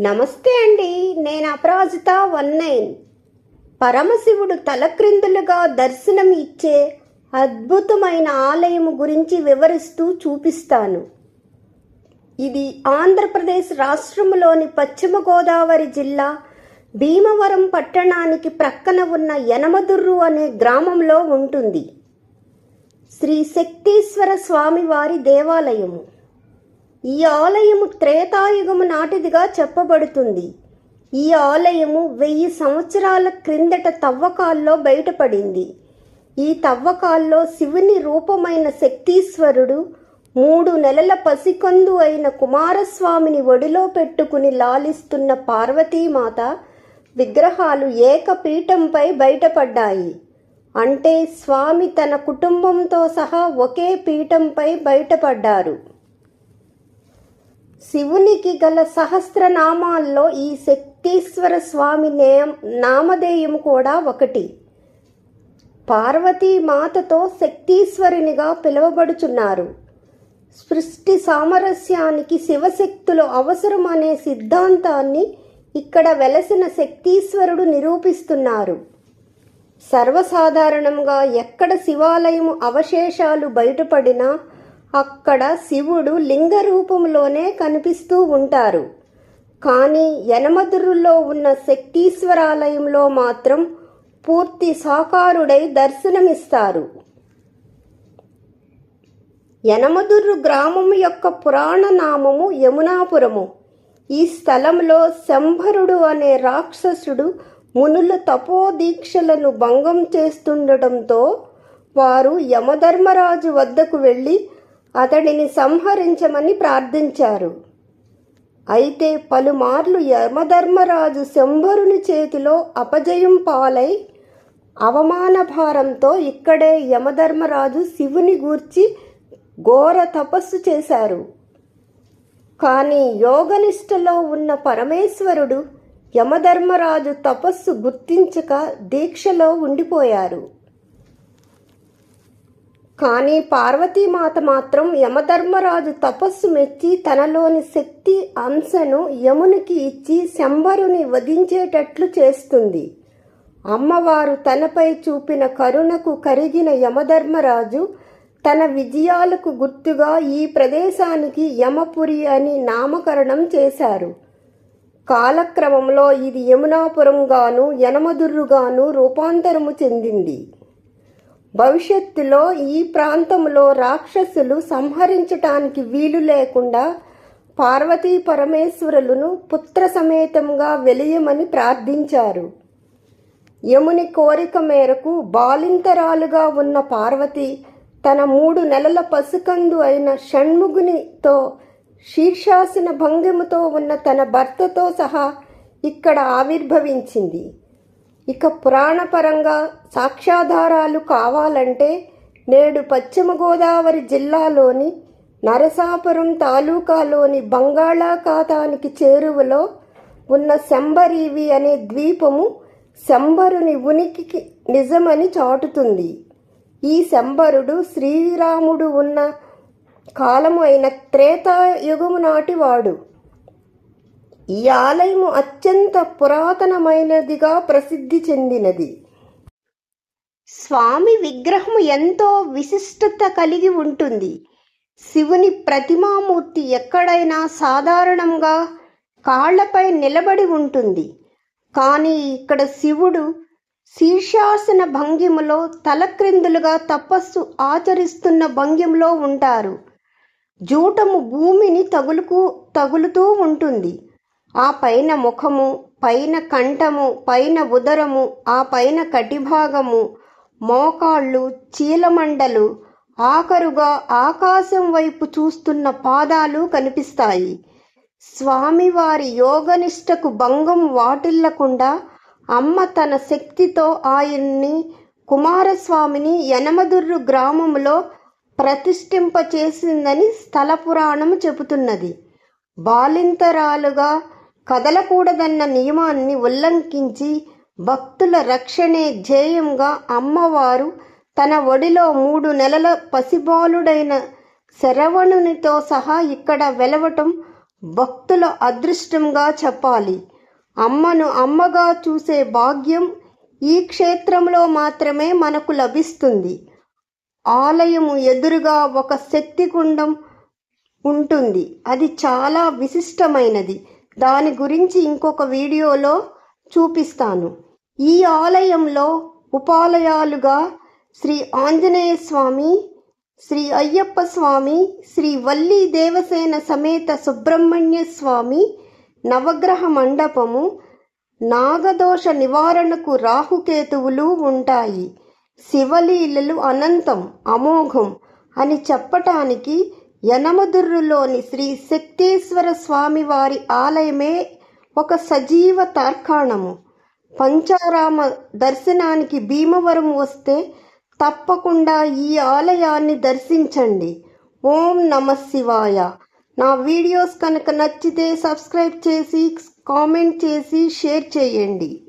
నమస్తే అండి నేను అపరాజిత వన్ నైన్. పరమశివుడు తలక్రిందులుగా దర్శనం ఇచ్చే అద్భుతమైన ఆలయము గురించి వివరిస్తూ చూపిస్తాను. ఇది ఆంధ్రప్రదేశ్ రాష్ట్రములోని పశ్చిమ గోదావరి జిల్లా భీమవరం పట్టణానికి ప్రక్కన ఉన్న యనమదుర్రు అనే గ్రామంలో ఉంటుంది. శ్రీ శక్తీశ్వర స్వామివారి దేవాలయము. ఈ ఆలయము త్రేతాయుగము నాటిదిగా చెప్పబడుతుంది. ఈ ఆలయము వెయ్యి సంవత్సరాల క్రిందట తవ్వకాల్లో బయటపడింది. ఈ తవ్వకాల్లో శివుని రూపమైన శక్తీశ్వరుడు మూడు నెలల పసికందు అయిన కుమారస్వామిని ఒడిలో పెట్టుకుని లాలిస్తున్న పార్వతీమాత విగ్రహాలు ఏకపీఠంపై బయటపడ్డాయి. అంటే స్వామి తన కుటుంబంతో సహా ఒకే పీఠంపై బయటపడ్డారు. శివునికి గల సహస్రనామాల్లో ఈ శక్తీశ్వర స్వామి నేయం నామధేయం కూడా ఒకటి. పార్వతీ మాతతో శక్తీశ్వరునిగా పిలువబడుచున్నారు. సృష్టి సామరస్యానికి శివశక్తులు అవసరం అనే సిద్ధాంతాన్ని ఇక్కడ వెలసిన శక్తీశ్వరుడు నిరూపిస్తున్నారు. సర్వసాధారణంగా ఎక్కడ శివాలయం అవశేషాలు బయటపడినా అక్కడ శివుడు లింగ రూపంలోనే కనిపిస్తూ ఉంటారు. కానీ యనమదురులో ఉన్న శక్తీశ్వరాలయంలో మాత్రం పూర్తి సాకారుడై దర్శనమిస్తారు. యనమదుర్రు గ్రామము యొక్క పురాణ నామము యమునాపురము. ఈ స్థలంలో శంభరుడు అనే రాక్షసుడు మునుల తపోదీక్షలను భంగం చేస్తుండటంతో వారు యమధర్మరాజు వద్దకు వెళ్ళి అతడిని సంహరించమని ప్రార్థించారు. అయితే పలుమార్లు యమధర్మరాజు శంభరుని చేతిలో అపజయం పాలై అవమాన భారంతో ఇక్కడే యమధర్మరాజు శివుని గూర్చి ఘోర తపస్సు చేశారు. కానీ యోగనిష్టలో ఉన్న పరమేశ్వరుడు యమధర్మరాజు తపస్సు గుర్తించక దీక్షలో ఉండిపోయారు. కానీ పార్వతీమాత మాత్రం యమధర్మరాజు తపస్సు మెచ్చి తనలోని శక్తి అంశను యమునికి ఇచ్చి శంబరుని వధించేటట్లు చేస్తుంది. అమ్మవారు తనపై చూపిన కరుణకు కరిగిన యమధర్మరాజు తన విజయాలకు గుర్తుగా ఈ ప్రదేశానికి యమపురి అని నామకరణం చేశారు. కాలక్రమంలో ఇది యమునాపురంగాను యనమదుర్రుగాను రూపాంతరము చెందింది. భవిష్యత్తులో ఈ ప్రాంతంలో రాక్షసులు సంహరించటానికి వీలు లేకుండా పార్వతీ పరమేశ్వరులను పుత్ర సమేతంగా వెలియమని ప్రార్థించారు. యముని కోరిక మేరకు బాలింతరాలుగా ఉన్న పార్వతి తన మూడు నెలల పసుకందు అయిన షణ్ముగునితో శీర్షాసన భంగిమతో ఉన్న తన భర్తతో సహా ఇక్కడ ఆవిర్భవించింది. ఇక పురాణపరంగా సాక్ష్యాధారాలు కావాలంటే నేడు పశ్చిమ గోదావరి జిల్లాలోని నరసాపురం తాలూకాలోని బంగాళాఖాతానికి చేరువలో ఉన్న శంబరీవి అనే ద్వీపము శంబరుని ఉనికికి నిజమని చాటుతుంది. ఈ శంబరుడు శ్రీరాముడు ఉన్న కాలము అయిన త్రేతాయుగము నాటివాడు ఈ ఆలయము అత్యంత పురాతనమైనదిగా ప్రసిద్ధి చెందినది. స్వామి విగ్రహము ఎంతో విశిష్టత కలిగి ఉంటుంది. శివుని ప్రతిమామూర్తి ఎక్కడైనా సాధారణంగా కాళ్ళపై నిలబడి ఉంటుంది. కానీ ఇక్కడ శివుడు శీర్షాసన భంగిమలో తలక్రిందులుగా తపస్సు ఆచరిస్తున్న భంగిమలో ఉంటారు. జూటము భూమిని తగులుకు తగులుతూ ఉంటుంది. ఆ పైన ముఖము పైన కంఠము పైన ఉదరము ఆ పైన కటిభాగము మోకాళ్ళు చీలమండలు ఆఖరుగా ఆకాశం వైపు చూస్తున్న పాదాలు కనిపిస్తాయి. స్వామివారి యోగనిష్టకు భంగం వాటిల్లకుండా అమ్మ తన శక్తితో ఆయన్ని కుమారస్వామిని యనమదుర్రు గ్రామంలో ప్రతిష్ఠింపచేసిందని స్థల పురాణం చెబుతున్నది. బాలింతరాలుగా కదలకూడదన్న నియమాన్ని ఉల్లంఘించి భక్తుల రక్షణే ధ్యేయంగా అమ్మవారు తన ఒడిలో మూడు నెలల పసిబాలుడైన శరవణునితో సహా ఇక్కడ వెలవటం భక్తుల అదృష్టంగా చెప్పాలి. అమ్మను అమ్మగా చూసే భాగ్యం ఈ క్షేత్రంలో మాత్రమే మనకు లభిస్తుంది. ఆలయము ఎదురుగా ఒక శక్తి కుండం ఉంటుంది. అది చాలా విశిష్టమైనది. దాని గురించి ఇంకొక వీడియోలో చూపిస్తాను. ఈ ఆలయంలో ఉపాలయాలుగా శ్రీ ఆంజనేయ స్వామి శ్రీ అయ్యప్ప స్వామి శ్రీ వల్లి దేవసేన సమేత సుబ్రహ్మణ్య స్వామి నవగ్రహ మండపము నాగదోష నివారణకు రాహుకేతువులు ఉంటాయి. శివలీలలు అనంతం అమోఘం అని చెప్పటానికి యనమదుర్రులోని శ్రీ శక్తేశ్వర స్వామి వారి ఆలయమే ఒక సజీవ తార్కాణము. పంచారామ దర్శనానికి భీమవరం వస్తే తప్పకుండా ఈ ఆలయాన్ని దర్శించండి. ఓం నమ శివాయ. నా వీడియోస్ కనుక నచ్చితే సబ్స్క్రైబ్ చేసి కామెంట్ చేసి షేర్ చేయండి.